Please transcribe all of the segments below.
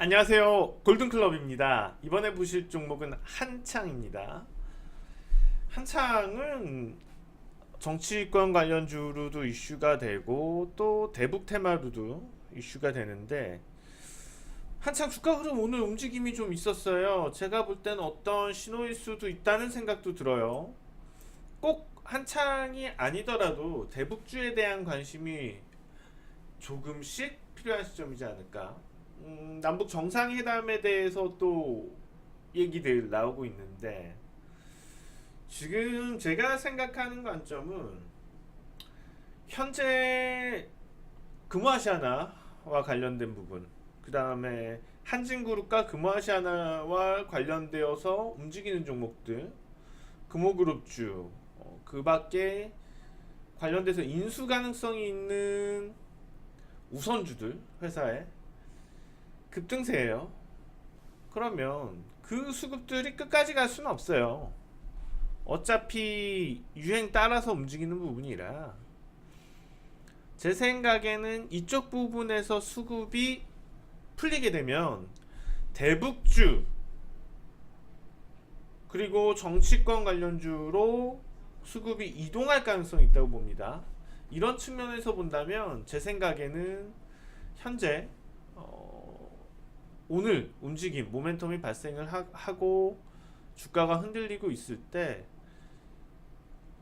안녕하세요. 골든클럽입니다. 이번에 보실 종목은 한창입니다. 한창은 정치권 관련주로도 이슈가 되고 또 대북 테마로도 이슈가 되는데 한창 주가 흐름 오늘 움직임이 좀 있었어요. 제가 볼 때는 어떤 신호일 수도 있다는 생각도 들어요. 꼭 한창이 아니더라도 대북주에 대한 관심이 조금씩 필요한 시점이지 않을까. 음, 남북 정상회담에 대해서 또 얘기들 나오고 있는데 지금 제가 생각하는 관점은 현재 금호아시아나와 관련된 부분 그 다음에 한진그룹과 금호아시아나와 관련되어서 움직이는 종목들 금호그룹주 어, 그 밖에 관련돼서 인수 가능성이 있는 우선주들 회사에 급등세예요. 그러면 그 수급들이 끝까지 갈 수는 없어요. 어차피 유행 따라서 움직이는 부분이라 제 생각에는 이쪽 부분에서 수급이 풀리게 되면 대북주 그리고 정치권 관련주로 수급이 이동할 가능성이 있다고 봅니다. 이런 측면에서 본다면 제 생각에는 현재 어, 오늘 움직임 모멘텀이 발생을 하, 하고 주가가 흔들리고 있을 때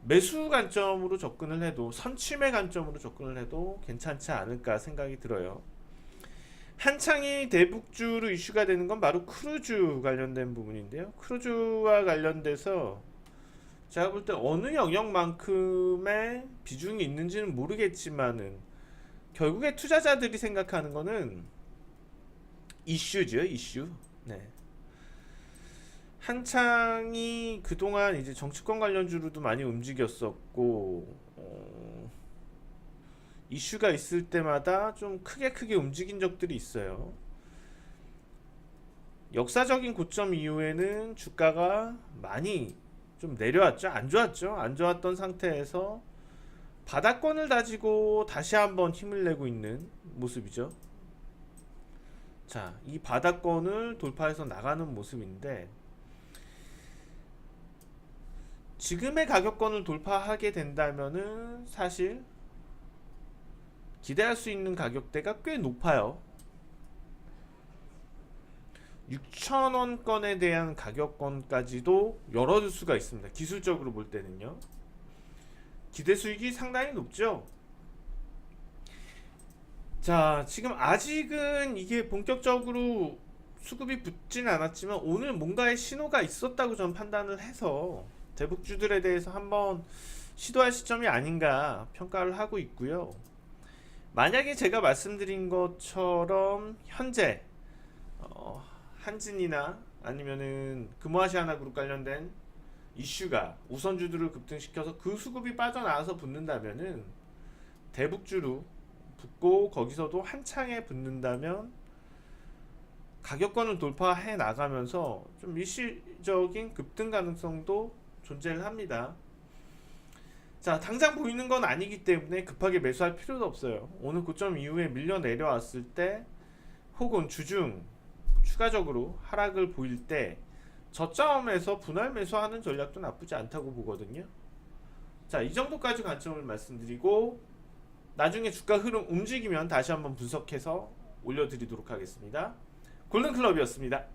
매수 관점으로 접근을 해도 선침의 관점으로 접근을 해도 괜찮지 않을까 생각이 들어요. 한창이 대북주로 이슈가 되는 건 바로 크루즈 관련된 부분인데요. 크루즈와 관련돼서 제가 볼 때 어느 영역만큼의 비중이 있는지는 모르겠지만은 결국에 투자자들이 생각하는 거는 이슈죠, 이슈. 네. 한창이 그동안 이제 정치권 관련주로도 많이 움직였었고 어, 이슈가 있을 때마다 좀 크게 크게 움직인 적들이 있어요. 역사적인 고점 이후에는 주가가 많이 좀 내려왔죠. 안 좋았죠. 안 좋았던 상태에서 바닥권을 다지고 다시 한번 힘을 내고 있는 모습이죠. 자, 이 바닥권을 돌파해서 나가는 모습인데 지금의 가격권을 돌파하게 된다면은 사실 기대할 수 있는 가격대가 꽤 높아요. 6,000원권에 대한 가격권까지도 열어줄 수가 있습니다. 기술적으로 볼 때는요. 기대 수익이 상당히 높죠. 자, 지금 아직은 이게 본격적으로 수급이 붙진 않았지만 오늘 뭔가의 신호가 있었다고 저는 판단을 해서 대북주들에 대해서 한번 시도할 시점이 아닌가 평가를 하고 있고요. 만약에 제가 말씀드린 것처럼 현재 어, 한진이나 아니면은 금호아시아나 그룹 관련된 이슈가 우선주들을 급등시켜서 그 수급이 빠져나와서 붙는다면은 대북주로 붙고 거기서도 한창에 붙는다면 가격권을 돌파해 나가면서 좀 일시적인 급등 가능성도 존재를 합니다. 자, 당장 보이는 건 아니기 때문에 급하게 매수할 필요도 없어요. 오늘 고점 이후에 밀려 내려왔을 때 혹은 주중 추가적으로 하락을 보일 때 저점에서 분할 매수하는 전략도 나쁘지 않다고 보거든요. 자, 이 정도까지 관점을 말씀드리고 나중에 주가 흐름 움직이면 다시 한번 분석해서 올려드리도록 하겠습니다. 골든클럽이었습니다.